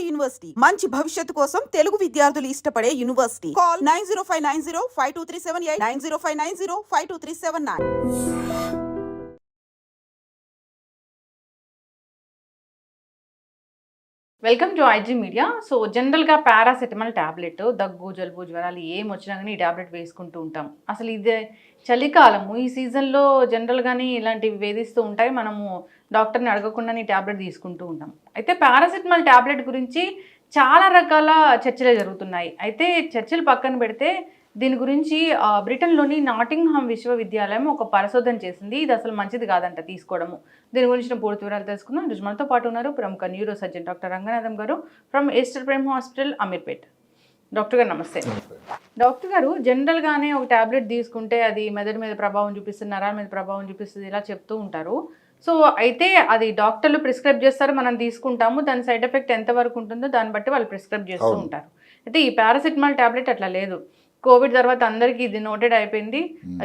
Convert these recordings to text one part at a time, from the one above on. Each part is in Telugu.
విజయవాడ యూనివర్సిటీ. మంచి భవిష్యత్తు కోసం తెలుగు విద్యార్థులు ఇష్టపడే university. Call nine zero five nine zero five two three seven eight nine zero five nine zero five two three seven nine. Welcome to IG media so జనరల్గా పారాసెటమాల్ ట్యాబ్లెట్ దగ్గు జలుబు జ్వరాలు ఏం వచ్చినా కానీ ఈ ట్యాబ్లెట్ వేసుకుంటూ ఉంటాం. అసలు ఇది చలికాలము ఈ సీజన్లో జనరల్గానే ఇలాంటివి వేధిస్తూ ఉంటాయి. మనము డాక్టర్ని అడగకుండానే ఈ ట్యాబ్లెట్ తీసుకుంటూ ఉంటాం. అయితే పారాసెటమాల్ ట్యాబ్లెట్ గురించి చాలా రకాల చర్చలు జరుగుతున్నాయి. అయితే చర్చలు పక్కన పెడితే దీని గురించి బ్రిటన్లోని నాటింగ్హామ్ విశ్వవిద్యాలయం ఒక పరిశోధన చేసింది. ఇది అసలు మంచిది కాదంట తీసుకోవడము. దీని గురించిన పూర్తి వివరాలు తెలుసుకుందాం. ఈరోజు మనతో పాటు ఉన్నారు ప్రముఖ న్యూరో సర్జన్ డాక్టర్ రంగనాథం గారు from Easter Prem hospital Ameerpet. Doctor గారు నమస్తే. డాక్టర్ గారు జనరల్గానే ఒక ట్యాబ్లెట్ తీసుకుంటే అది మెదడు మీద ప్రభావం చూపిస్తుంది నరాల మీద ప్రభావం చూపిస్తుంది ఇలా చెప్తూ ఉంటారు. సో అయితే అది డాక్టర్లు ప్రిస్క్రైబ్ చేస్తారు మనం తీసుకుంటాము దాని సైడ్ ఎఫెక్ట్ ఎంత వరకు ఉంటుందో దాన్ని బట్టి వాళ్ళు ప్రిస్క్రైబ్ చేస్తూ. ఉంటారు. అయితే ఈ పారాసిటమాల్ టాబ్లెట్ అట్లా లేదు. కోవిడ్ తర్వాత అందరికీ ఇది నోటెడ్ అయిపోయింది.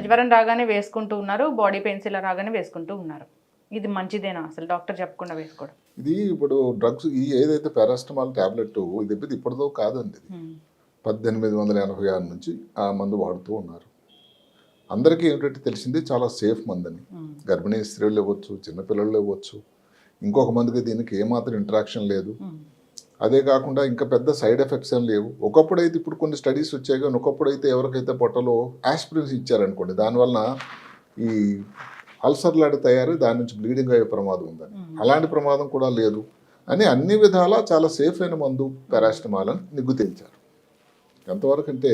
జ్వరం రాగానే వేసుకుంటూ ఉన్నారు బాడీ పెయిన్స్ ఇలా రాగానే వేసుకుంటూ ఉన్నారు. ఇది మంచిదేనా? అసలు డాక్టర్ చెప్పకుండా వేసుకోవడం. ఇది ఇప్పుడు డ్రగ్స్ ఈ ఏదైతే పారాస్టమాల్ టాబ్లెట్ ఇది ఇప్పటిదో కాదండి. పద్దెనిమిది వందల ఎనభై ఆరు నుంచి ఆ మందు వాడుతూ ఉన్నారు. అందరికీ ఏమిటంటే తెలిసింది చాలా సేఫ్ మందని. గర్భిణీ స్త్రీలు ఇవ్వచ్చు చిన్నపిల్లలు ఇవ్వచ్చు ఇంకొక మందుకి దీనికి ఏమాత్రం ఇంటరాక్షన్ లేదు. అదే కాకుండా ఇంకా పెద్ద సైడ్ ఎఫెక్ట్స్ ఏం లేవు ఒకప్పుడు అయితే ఇప్పుడు కొన్ని స్టడీస్ వచ్చాయి కానీ ఒకప్పుడు అయితే ఎవరికైతే పొట్టలో ఆస్పిరిన్స్ ఇచ్చారనుకోండి దానివలన ఈ అల్సర్ లాంటి తయారు దాని నుంచి బ్లీడింగ్ అయ్యే ప్రమాదం ఉందని అలాంటి ప్రమాదం కూడా లేదు అని అన్ని విధాలా చాలా సేఫ్ అయిన మందు పారాస్టమాల్ అని నిగ్గు తేల్చారు ఎంతవరకు అంటే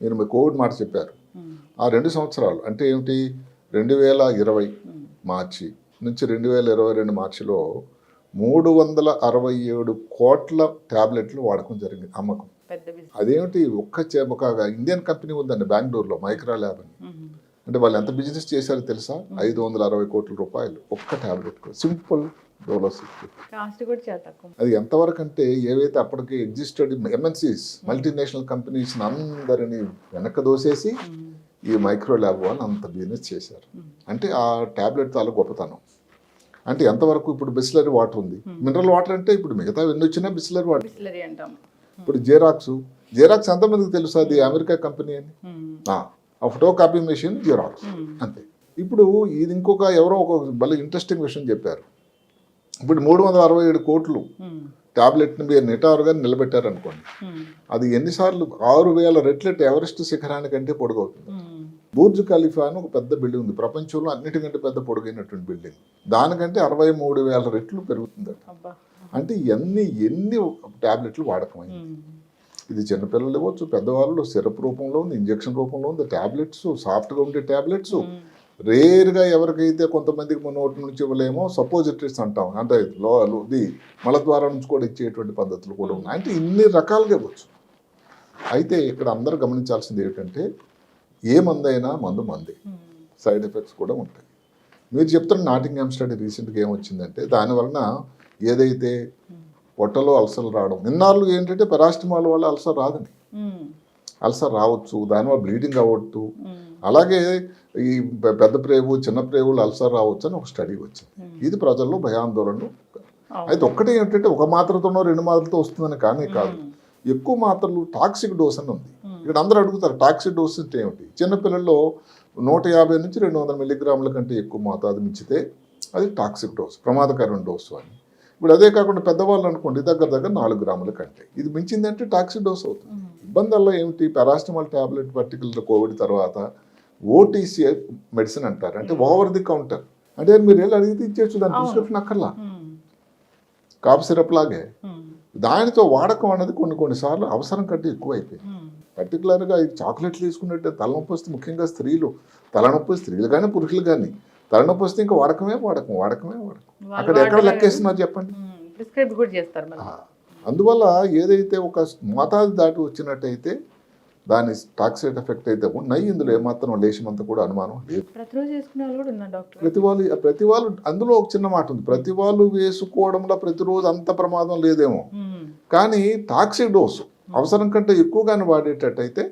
మీరు మీ కోవిడ్ మాట చెప్పారు. ఆ రెండు సంవత్సరాలు అంటే ఏమిటి? రెండు వేల ఇరవై మార్చి నుంచి రెండు వేల ఇరవై రెండు మార్చిలో మూడు వందల అరవై ఏడు కోట్ల ట్యాబ్లెట్లు వాడకం జరిగింది అమ్మకం. అదేమిటి? ఒక్క ఒక ఇండియన్ కంపెనీ ఉందండి బెంగళూరులో మైక్రా ల్యాబ్ అని. అంటే వాళ్ళు ఎంత బిజినెస్ చేశారో తెలుసా? ఐదు వందల అరవై కోట్ల రూపాయలు ఒక్క ట్యాబ్లెట్ సింపుల్ చాలా తక్కువ. అది ఎంతవరకు అంటే ఏవైతే అప్పటికి ఎగ్జిస్టెడ్ ఎంఎన్సీస్ మల్టీనేషనల్ కంపెనీస్ అందరిని వెనక దోసేసి ఉమ్. ఈ మైక్రో ల్యాబ్ వాళ్ళు అంత బిజినెస్ చేశారు. అంటే ఆ ట్యాబ్లెట్ చాలా గొప్పతనం. అంటే ఎంతవరకు ఇప్పుడు బిస్లరీ వాటర్ ఉంది? మినరల్ వాటర్ అంటే ఇప్పుడు మిగతా ఎన్ని వచ్చినా బిస్లరీ వాటర్. ఇప్పుడు జెరాక్స్ జెరాక్స్ ఎంతమందికి తెలుసు అది? అమెరికా కంపెనీ అని. ఆ ఫోటో కాపీ మెషిన్ జిరాక్స్. అంతే. ఇప్పుడు ఇది ఇంకొక ఎవరో ఒక భలే ఇంట్రెస్టింగ్ విషయం చెప్పారు. ఇప్పుడు మూడు వందల అరవై ఏడు కోట్లు ఉమ్. ట్యాబ్లెట్ని మీరు నిటారుగా నిలబెట్టారు అనుకోండి ఉమ్. అది ఎన్నిసార్లు ఆరు వేల రెట్లెట్ ఎవరెస్ట్ శిఖరానికంటే పొడుగవుతుంది ఉమ్. బూర్జ్ ఖలీఫా అని ఒక పెద్ద బిల్డింగ్ ఉంది ప్రపంచంలో అన్నిటికంటే పెద్ద పొడుగైనటువంటి బిల్డింగ్ దానికంటే అరవై మూడు వేల రెట్లు పెరుగుతుందట అంటే ఎన్ని ఎన్ని ట్యాబ్లెట్లు వాడకమైంది. ఇది చిన్నపిల్లలు ఇవ్వచ్చు పెద్దవాళ్ళు సిరప్ రూపంలో ఉంది ఇంజెక్షన్ రూపంలో ఉంది ట్యాబ్లెట్స్ సాఫ్ట్గా ఉండే ట్యాబ్లెట్స్. రేర్గా ఎవరికైతే కొంతమందికి మన నోటి నుంచి ఇవ్వలేమో సపోజిటరీస్ అంటాం. అంటే లో ఇది మలద్వారా నుంచి కూడా ఇచ్చేటువంటి పద్ధతులు కూడా ఉన్నాయి. అంటే ఇన్ని రకాలుగా ఇవ్వచ్చు. అయితే ఇక్కడ అందరూ గమనించాల్సింది ఏంటంటే ఏ మందైనా మందు మందే. సైడ్ ఎఫెక్ట్స్ కూడా ఉంటాయి. మీరు చెప్తున్న నాటింగ్ స్టడీ రీసెంట్గా ఏమొచ్చిందంటే దానివలన ఏదైతే పొట్టలో అల్సర్లు రావడం. నిన్నాళ్ళు ఏంటంటే పెరాస్టమాల్ వల్ల అల్సర్ రాదండి. అల్సర్ రావచ్చు దానివల్ల బ్లీడింగ్ అవ్వచ్చు. అలాగే ఈ పెద్ద ప్రేవు చిన్న ప్రేవులు అల్సర్ రావచ్చు అని ఒక స్టడీ వచ్చింది. ఇది ప్రజల్లో భయాందోళనలు. అయితే ఒక్కటే ఏంటంటే ఒక మాత్రతోనో రెండు మాత్రలతో వస్తుందని కానీ కాదు. ఎక్కువ మాత్రలు టాక్సిక్ డోస్ అని ఉంది. ఇక్కడ అందరూ అడుగుతారు టాక్సిక్ డోస్ అంటే ఏమిటి? చిన్నపిల్లల్లో నూట యాభై నుంచి రెండు వందల మిల్లీగ్రాముల కంటే ఎక్కువ మోతాదు మించితే అది టాక్సిక్ డోస్ ప్రమాదకరమైన డోసు అని. ఇప్పుడు అదే కాకుండా పెద్దవాళ్ళు అనుకోండి దగ్గర దగ్గర నాలుగు గ్రాముల కంటే. ఇది మించిందంటే టాక్సిక్ డోస్ అవుతుంది. ఇబ్బందుల్లో ఏమిటి? పారాస్టమాల్ టాబ్లెట్ పర్టికులర్ కోవిడ్ తర్వాత ఓటీసీ మెడిసిన్ అంటారు. అంటే ఓవర్ ది కౌంటర్. అంటే మీరు వెళ్ళి అడిగితే ఇచ్చేచ్చు దాని ప్రిస్క్రిప్షన్ అక్కర్లా. ఉమ్. కాఫ్ సిరప్ లాగే. ఉమ్. దానితో వాడకం అనేది కొన్ని కొన్నిసార్లు అవసరం కంటే ఎక్కువ అయిపోయింది ఉమ్. పర్టికులర్గా ఈ చాక్లెట్లు తీసుకున్నట్టే తలనొప్పి వస్తే ముఖ్యంగా స్త్రీలు తలనొప్పి స్త్రీలు కానీ పురుషులు కానీ తలనొప్పి వస్తే ఇంకా వాడకమే వాడకం వాడకమే వాడకం. అక్కడ ఎక్కడ. లెక్కేస్తున్నారు చెప్పండి. ప్రిస్క్రైబ్ కూడా చేస్తారు అందువల్ల ఏదైతే ఒక మోతాదు దాటి వచ్చినట్టయితే దాని టాక్సిక్ ఎఫెక్ట్ అయితే ఉన్నాయి ఇందులో ఏమాత్రం లేచినంత కూడా అనుమానం లేదు. ప్రతి వాళ్ళు ప్రతి వాళ్ళు అందులో ఒక చిన్న మాట ఉంది. ప్రతి వాళ్ళు వేసుకోవడంలో ప్రతిరోజు అంత ప్రమాదం లేదేమో. కానీ టాక్సిక్ డోసు అవసరం కంటే ఎక్కువగానే వాడేటట్టయితే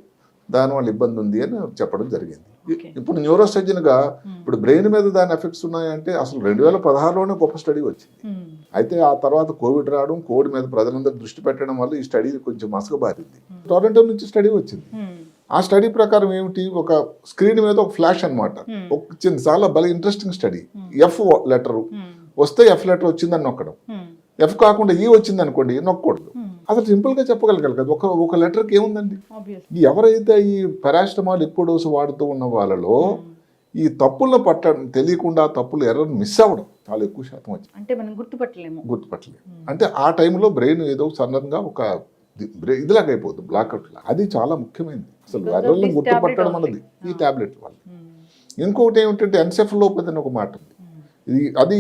దానివల్ల ఇబ్బంది ఉంది అని చెప్పడం జరిగింది. ఇప్పుడు న్యూరో గా ఇప్పుడు బ్రెయిన్ మీద దాని ఎఫెక్ట్స్ ఉన్నాయంటే అసలు రెండు వేల పదహారులోనే గొప్ప స్టడీ వచ్చింది. అయితే ఆ తర్వాత కోవిడ్ రావడం కోవిడ్ మీద ప్రజలందరూ దృష్టి పెట్టడం వల్ల ఈ స్టడీ కొంచెం మసకబారింది. టొరంటో నుంచి స్టడీ వచ్చింది. ఆ స్టడీ ప్రకారం ఏమిటి? ఒక స్క్రీన్ మీద ఒక ఫ్లాష్ అన్నమాట. ఒక చిన్న చాలా భలే ఇంట్రెస్టింగ్ స్టడీ. F letter. వస్తే ఎఫ్ లెటర్ వచ్చిందని నొక్కడం. ఎఫ్ కాకుండా ఈ వచ్చింది అనుకోండి నొక్కకూడదు అసలు సింపుల్గా చెప్పగలగాలి కదా. ఒక ఒక లెటర్కి ఏముందండి? ఎవరైతే ఈ పారాసిటమాల్ ఎక్కువ డోసు వాడుతూ ఉన్న వాళ్ళలో ఈ తప్పులను పట్టడం తెలియకుండా తప్పులు ఎర్రర్ మిస్ అవ్వడం చాలా ఎక్కువ శాతం వచ్చింది అంటే మనం గుర్తుపట్టలేము. గుర్తుపట్టలేదు అంటే ఆ టైంలో బ్రెయిన్ ఏదో సన్నరంగా ఒక ఇదిలాగా అయిపోతుంది బ్లాక్అవుట్ అది చాలా ముఖ్యమైనది అసలు ఎర్రర్లను గుర్తుపట్టడం అన్నది. ఈ టాబ్లెట్ వల్ల. ఇంకొకటి ఏమిటంటే ఎన్సెఫలోపతి అని ఒక మాట ఉంది. ఇది అది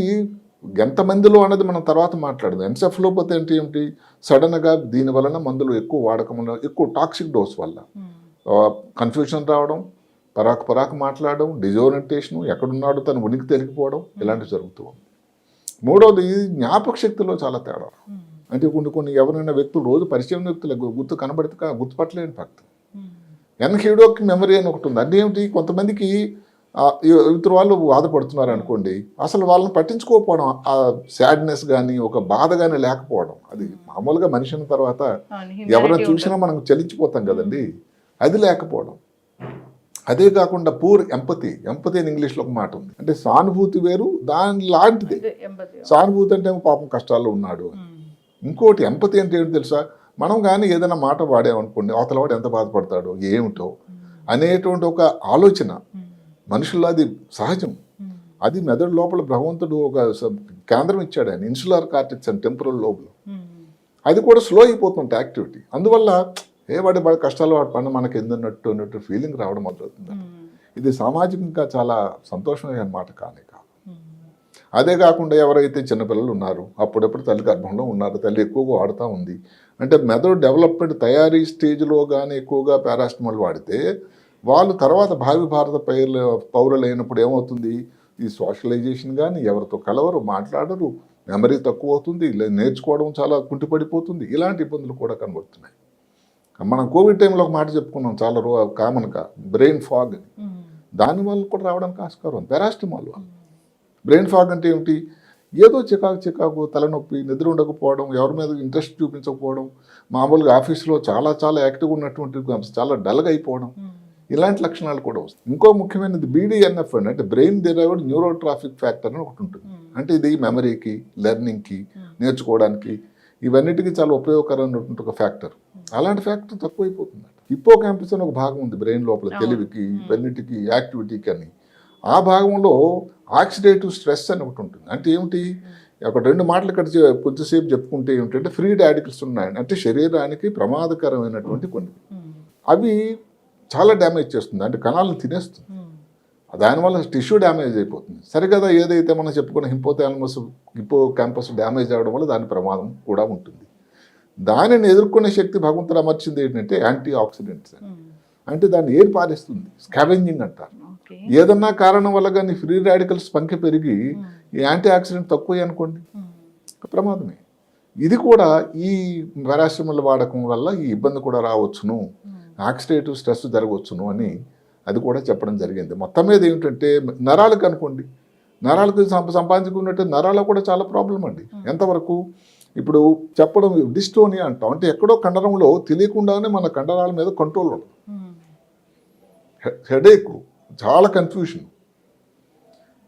ఎంతమందిలో అన్నది మనం తర్వాత మాట్లాడదు. ఎన్సెఫలోపతి అంటే ఏమిటి సడన్గా దీని వలన మందులు ఎక్కువ వాడకం ఎక్కువ టాక్సిక్ డోస్ వల్ల. కన్ఫ్యూషన్ రావడం పరాకు పరాకు మాట్లాడడం డిజోరియంటేషన్ ఎక్కడున్నాడు తను ఉనికి తెలిగిపోవడం ఇలాంటివి జరుగుతూ ఉంది మూడవది జ్ఞాపక శక్తిలో చాలా తేడా. అంటే కొన్ని కొన్ని ఎవరైనా వ్యక్తులు రోజు పరిచయం వ్యక్తులు గుర్తు కనబడితే గుర్తుపట్టలేని భక్తి. ఎన్హీడోకి మెమరీ అని ఒకటి ఉంది. అంటే ఏమిటి? కొంతమందికి ఇతరు వాళ్ళు బాధపడుతున్నారు అనుకోండి. అసలు వాళ్ళని పట్టించుకోకపోవడం ఆ సాడ్నెస్ కానీ ఒక బాధ కానీ లేకపోవడం. అది మామూలుగా మనిషి అయిన తర్వాత ఎవరైనా చూసినా మనం చలించిపోతాం కదండి. అది లేకపోవడం. అదే కాకుండా పూర్ ఎంపతి ఎంపతి అని ఇంగ్లీష్లో ఒక మాట ఉంది. అంటే సానుభూతి వేరు దాని లాంటిదే. సానుభూతి అంటే పాపం కష్టాల్లో ఉన్నాడు. ఇంకోటి ఎంపతి అంటే ఏంటి తెలుసా? మనం కానీ ఏదైనా మాట వాడామనుకోండి అవతల వాడు ఎంత బాధపడతాడో ఏమిటో అనేటువంటి ఒక ఆలోచన. మనుషుల్లో అది సహజం. అది మెదడు లోపల భగవంతుడు ఒక కేంద్రం ఇచ్చాడు ఆయన. ఇన్సులర్ కార్టెక్స్ అండ్ టెంపరల్ లోపల అది కూడా స్లో అయిపోతుంది యాక్టివిటీ. అందువల్ల ఏ వాడి వాడి కష్టాలు వాడి పని మనకి ఎందున్నట్టు అన్నట్టు ఫీలింగ్ రావడం మొదలవుతుంది ఇది సామాజికంగా చాలా సంతోషమైన మాట కానీ కాదు. అదే కాకుండా ఎవరైతే చిన్నపిల్లలు ఉన్నారు అప్పుడప్పుడు తల్లి గర్భంలో ఉన్నారు తల్లి ఎక్కువగా వాడుతూ ఉంది. అంటే మెదడు డెవలప్మెంట్ తయారీ స్టేజ్లో కానీ ఎక్కువగా పారాసిటమాల్ వాడితే వాళ్ళు తర్వాత భావి భారత పౌరులు పౌరులు అయినప్పుడు ఏమవుతుంది? ఈ సోషలైజేషన్ కానీ ఎవరితో కలవరు మాట్లాడరు మెమరీ తక్కువ అవుతుంది నేర్చుకోవడం చాలా కుంటిపడిపోతుంది. ఇలాంటి ఇబ్బందులు కూడా కనబడుతున్నాయి. మనం కోవిడ్ టైంలో ఒక మాట చెప్పుకున్నాం చాలా రో కామన్గా బ్రెయిన్ ఫాగ్. అని దానివల్ల కూడా రావడానికి ఆస్కారం ఉంది పారాసిటమాల్ వల్ల. బ్రెయిన్ ఫాగ్ అంటే ఏమిటి? ఏదో చికాకు చికాకు తలనొప్పి నిద్ర ఉండకపోవడం ఎవరి మీద ఇంట్రెస్ట్ చూపించకపోవడం మామూలుగా ఆఫీస్లో చాలా చాలా యాక్టివ్గా ఉన్నటువంటి చాలా డల్గా అయిపోవడం. ఇలాంటి లక్షణాలు కూడా వస్తాయి. ఇంకో ముఖ్యమైనది బీడీఎన్ఎఫ్ అని అంటే brain derived neurotrophic factor అని ఒకటి ఉంటుంది. అంటే ఇది మెమరీకి లెర్నింగ్కి నేర్చుకోవడానికి ఇవన్నిటికీ చాలా ఉపయోగకరమైనటువంటి ఒక ఫ్యాక్టర్. అలాంటి ఫ్యాక్టర్ తక్కువైపోతుంది. హిప్పో క్యాంపస్ అని ఒక భాగం ఉంది బ్రెయిన్ లోపల తెలివికి ఇవన్నిటికి యాక్టివిటీకి అని. ఆ భాగంలో ఆక్సిడేటివ్ స్ట్రెస్ అని ఒకటి ఉంటుంది. అంటే ఏమిటి? ఒక రెండు మాటలు ఇక్కడ కొద్దిసేపు చెప్పుకుంటే ఏమిటంటే ఫ్రీ రాడికల్స్ ఉన్నాయి అంటే శరీరానికి ప్రమాదకరమైనటువంటి కొన్ని. అవి చాలా డ్యామేజ్ చేస్తుంది. అంటే కణాలను తినేస్తుంది. దానివల్ల టిష్యూ డ్యామేజ్ అయిపోతుంది. సరిగదా ఏదైతే మనం చెప్పుకున్న హిపోథాలమస్ హిపో క్యాంపస్ డ్యామేజ్ అవడం వల్ల దాని ప్రమాదం కూడా ఉంటుంది. దానిని ఎదుర్కొనే శక్తి భగవంతుడు అమర్చింది ఏంటంటే యాంటీ ఆక్సిడెంట్స్. అంటే దాన్ని ఏర్ పారేస్తుంది స్కావెంజింగ్ అంటారు. ఏదన్నా కారణం వల్ల కానీ ఫ్రీ రాడికల్స్ సంఖ్య పెరిగి ఈ యాంటీ ఆక్సిడెంట్ తక్కువ అనుకోండి ప్రమాదమే. ఇది కూడా ఈ పారాసిటమాల్ వాడకం వల్ల ఈ ఇబ్బంది కూడా రావచ్చును. ఆక్సిడేటివ్ స్ట్రెస్ జరగవచ్చును అని అది కూడా చెప్పడం జరిగింది. మొత్తం మీద ఏమిటంటే నరాలకు అనుకోండి నరాలకు సంప సంపాదించుకున్నట్టు నరాలకు కూడా చాలా ప్రాబ్లం అండి. ఎంతవరకు? ఇప్పుడు చెప్పడం డిస్టోనియా అంటాం. అంటే ఎక్కడో కండరంలో తెలియకుండానే మన కండరాల మీద కంట్రోల్ ఉండదు. హెడేక్ చాలా కన్ఫ్యూషన్.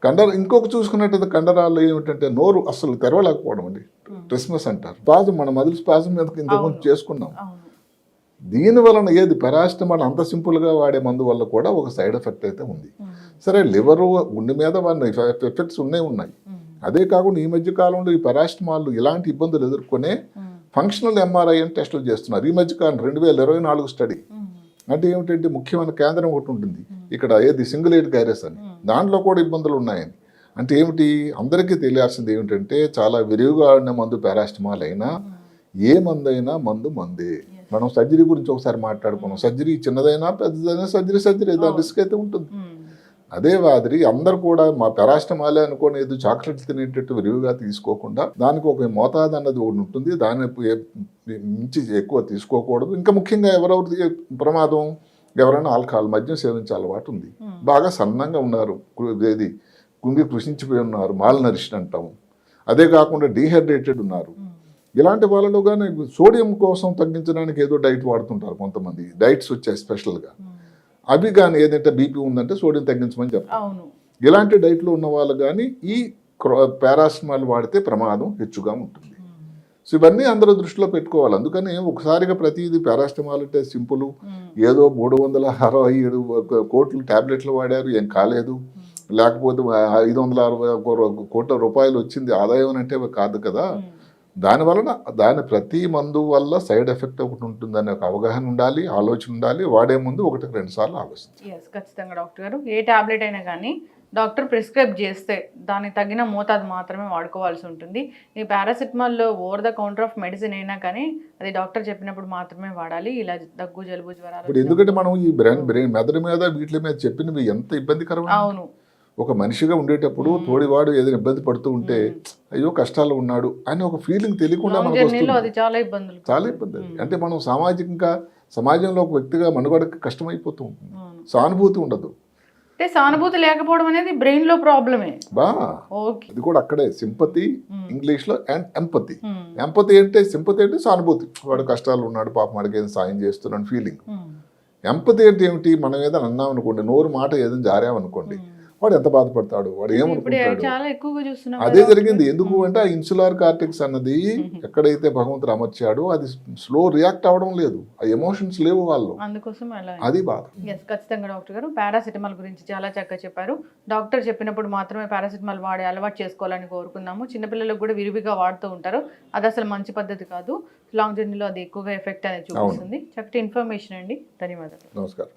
కండర ఇంకొక చూసుకున్నట్టయితే కండరాలు ఏమిటంటే నోరు అసలు తెరవలేకపోవడం అండి. క్రిస్మస్ అంటారు. స్పాజం మన మదిలి స్పాజం మీద ఇంతకుముందు చేసుకున్నాం. దీని వలన ఏది? పారాసిటమాల్ అంత సింపుల్గా వాడే మందు వల్ల కూడా ఒక సైడ్ ఎఫెక్ట్ అయితే ఉంది. సరే లివరు గుండె మీద వాడిన ఎఫెక్ట్స్ ఉన్నాయి ఉన్నాయి. అదే కాకుండా ఈ మధ్య కాలంలో ఈ పారాసిటమాల్ ఇలాంటి ఇబ్బందులు ఎదుర్కొనే ఫంక్షనల్ ఎంఆర్ఐ అని టెస్టులు చేస్తున్నారు. ఈ మధ్య కాలం రెండు వేల ఇరవై నాలుగు స్టడీ. అంటే ఏమిటంటే ముఖ్యమైన కేంద్రం ఒకటి ఉంటుంది. ఇక్కడ ఏది? సింగిల్ ఎయిడ్ గైరస్ అని. దాంట్లో కూడా ఇబ్బందులు ఉన్నాయని. అంటే ఏమిటి? అందరికీ తెలియాల్సింది ఏమిటంటే చాలా విరివిగా ఆడిన మందు పారాసిటమాల్ అయినా ఏ మందు అయినా మందు. మందే మనం సర్జరీ గురించి ఒకసారి మాట్లాడుకున్నాం. సర్జరీ చిన్నదైనా పెద్దదైనా సర్జరీ సర్జరీ. దాని రిస్క్ అయితే ఉంటుంది. అదే మాదిరి అందరు కూడా మా పారాసిటమాలే అనుకోని ఏదో చాక్లెట్ తినేటట్టు విరివిగా తీసుకోకుండా దానికి ఒక మోతాదు అన్నది ఒకటి ఉంటుంది. దాన్ని ఏ- మించి ఎక్కువ తీసుకోకూడదు. ఇంకా ముఖ్యంగా ఎవరెవరి ప్రమాదం? ఎవరైనా ఆల్కహాల్ మద్యం సేవించే అలవాటు ఉంది. బాగా సన్నంగా ఉన్నారు. ఏది? కుంగి కృషించిపోయి ఉన్నారు. మాల్ నరిషన్ అంటాము. అదే కాకుండా డీహైడ్రేటెడ్ ఉన్నారు. ఇలాంటి వాళ్ళలో కానీ సోడియం కోసం తగ్గించడానికి ఏదో డైట్ వాడుతుంటారు కొంతమంది. డైట్స్ వచ్చాయి స్పెషల్గా. అవి కానీ ఏదంటే బీపీ ఉందంటే సోడియం తగ్గించమని చెప్తారు ఇలాంటి డైట్లో ఉన్న వాళ్ళు కానీ ఈ పారాసిటమాల్ వాడితే ప్రమాదం హెచ్చుగా ఉంటుంది. సో ఇవన్నీ అందరూ దృష్టిలో పెట్టుకోవాలి. అందుకని ఒకసారిగా ప్రతిదీ పారాసిటమాల్ అంటే సింపుల్. ఏదో మూడు వందల అరవై ఏడు కోట్లు టాబ్లెట్లు వాడారు ఏం కాలేదు. లేకపోతే ఐదు వందల అరవై కోట్ల రూపాయలు వచ్చింది ఆదాయం అంటే కాదు కదా. దాని వలన దాని ప్రతి మందు వల్ల సైడ్ ఎఫెక్ట్ ఒకటి ఉంటుందనే ఒక అవగాహన ఉండాలి ఆలోచన ఉండాలి వాడే ముందు ఒకటి రెండు సార్లు ఆలోచించాలి ఖచ్చితంగా డాక్టర్ గారు. ఏ టాబ్లెట్ అయినా కానీ డాక్టర్ ప్రిస్క్రైబ్ చేస్తే దానికి తగిన మోతాదు మాత్రమే వాడుకోవాల్సి ఉంటుంది. ఈ పారాసిటమాల్లో over the counter of medicine అయినా కానీ అది డాక్టర్ చెప్పినప్పుడు మాత్రమే వాడాలి. ఇలా దగ్గు జలుబు జ్వరాలు ఇప్పుడు ఎందుకంటే మనం ఈ బ్రెయిన్ బ్రెయిన్ మెదడు మీద వీటి మీద చెప్పినవి ఎంత ఇబ్బందికరమైన అవును. ఒక మనిషిగా ఉండేటప్పుడు తోడివాడు ఏదైనా ఇబ్బంది పడుతూ ఉంటే అయ్యో కష్టాలు ఉన్నాడు అని ఒక ఫీలింగ్ తెలియకుండా మనకు వస్తుంది. చాలా ఇబ్బందులు చాలా ఇబ్బంది. అంటే మనం సామాజికంగా సమాజంలో ఒక వ్యక్తిగా మనుగడకి కష్టమైపోతూ ఉంటుంది. సానుభూతి ఉండదు. అంటే సానుభూతి లేకపోవడం అనేది బ్రెయిన్లో ప్రాబ్లమే. బా. అది కూడా అక్కడే. సింపతి ఇంగ్లీష్లో అండ్ ఎంపతి. ఎంపతి అంటే సింపతి అంటే సానుభూతి. వాడు కష్టాలు ఉన్నాడు పాపం వాడికి ఏదైనా సాయం చేస్తున్నాడు ఫీలింగ్ ఎంపతి అంటే ఏమిటి? మనం ఏదైనా అన్నాం అనుకోండి నోరు మాట ఏదైనా జారామనుకోండి వాడు ఎంత బాధపడతాడు? వాడు ఏమనుకుంటాడు? అదే. జరిగింది. ఎందుకు అంటే ఆ ఇన్సులార్ కార్టెక్స్ అన్నది ఎక్కడైతే భగవంతుడు అమర్చాడో అది స్లో రియాక్ట్ అవ్వడం లేదు. ఆ ఎమోషన్స్ లేవు వాళ్ళు అందుకోసం అలా అది బాధ. ఖచ్చితంగా డాక్టర్ గారు. పారాసిటమాల్ గురించి చాలా చక్కగా చెప్పారు. డాక్టర్ చెప్పినప్పుడు మాత్రమే పారాసిటమాల్ వాడే అలవాటు చేసుకోవాలని కోరుకున్నాము చిన్నపిల్లలకు కూడా విరివిగా వాడుతూ ఉంటారు. అది అసలు మంచి పద్ధతి కాదు. లాంగ్ జర్నీలో అది ఎక్కువగా ఎఫెక్ట్ అనేది చూపిస్తుంది. చక్కటి ఇన్ఫర్మేషన్ అండి. ధన్యవాదాలు. నమస్కారం.